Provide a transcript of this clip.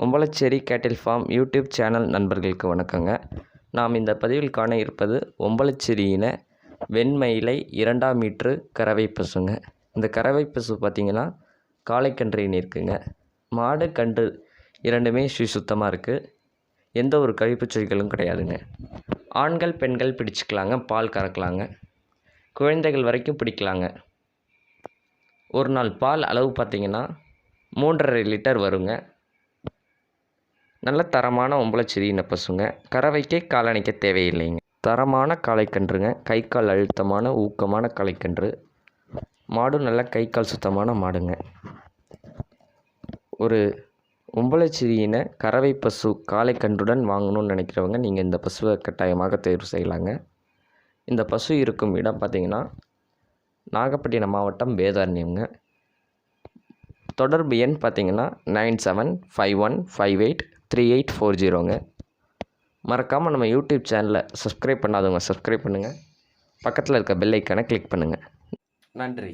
ஒம்பலச்சேரி கேட்டில் form YouTube channel நண்பர்களுக்கு வணக்கங்க. நாம் இந்த பதிவில் காண இருப்பது ஒம்பலச்சேரியின வெண்மயிலை இரண்டாம் மீட்ரு கறவை பசுங்க. இந்த கறவை பசு பார்த்திங்கன்னா காளைக்கன்று இருக்குங்க. மாடு கன்று இரண்டுமே ஸ்ரீ சுத்தமாக இருக்குது எந்த ஒரு கழிப்புச் செடிகளும் கிடையாதுங்க. ஆண்கள் பெண்கள் பிடிச்சிக்கலாங்க பால் கறக்கலாங்க. குழந்தைகள் வரைக்கும் பிடிக்கலாங்க. ஒரு நாள் பால் அளவு பார்த்திங்கன்னா மூன்றரை லிட்டர் வருங்க. நல்ல தரமான ஒம்பளச்சிரியின பசுங்க. கறவைக்கே காலணிக்க தேவையில்லைங்க. தரமான காளைக்கன்றுங்க. கை கால் அழுத்தமான ஊக்கமான காளைக்கன்று. மாடும் நல்ல கை கால் சுத்தமான மாடுங்க. ஒரு ஒம்பளச்சிரியின கறவை பசு காளைக்கன்றுடன் வாங்கணும்னு நினைக்கிறவங்க நீங்கள் இந்த பசுவை கட்டாயமாக தேர்வு செய்யலாங்க. இந்த பசு இருக்கும் இடம் பார்த்திங்கன்னா நாகப்பட்டினம் மாவட்டம் வேதாரண்யம்ங்க. தொடர்பு எண் பார்த்தீங்கன்னா nine seven five one five eight three eight four ஜீரோங்க. மறக்காமல் நம்ம யூடியூப் சேனலை சப்ஸ்கிரைப் பண்ணாதவங்க சப்ஸ்கிரைப் பண்ணுங்கள் பக்கத்தில் இருக்க பெல் ஐக்கானை கிளிக் பண்ணுங்கள் நன்றி.